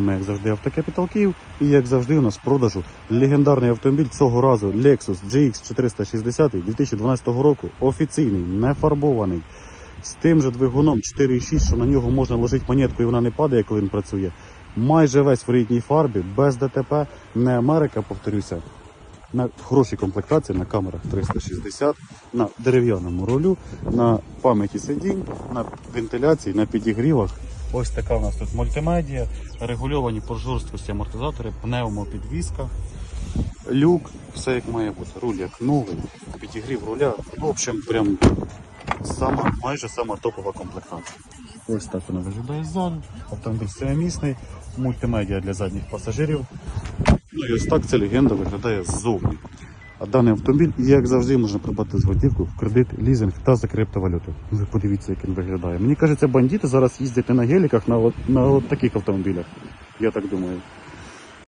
Ми, як завжди, автокапітал Київ. І як завжди, у нас в продажу легендарний автомобіль цього разу Lexus GX 460 2012 року. Офіційний, не фарбований. З тим же двигуном 4,6, що на нього можна ложити монетку і вона не падає, коли він працює. Майже весь в рідній фарбі, без ДТП, не Америка, повторюся. На хорошій комплектації на камерах 360, на дерев'яному рулю, на пам'яті сидінь, на вентиляції, на підігрівах. Ось така у нас тут мультимедіа, регульовані по жорсткості амортизатори, пневмопідвізка, люк, все як має бути. Руль як новий, підігрів руля. В общем, прям сама, майже сама топова комплектація. Ось так вона виглядає ззаду. Автомобіль семимісний, мультимедіа для задніх пасажирів. Ну і ось так ця легенда виглядає ззовні. Даний автомобіль, як завжди, можна придбати з в кредит, лізинг та за криптовалюту. Ви подивіться, як він виглядає. Мені кажеться, бандити зараз їздять не на геліках на на от таких автомобілях. Я так думаю.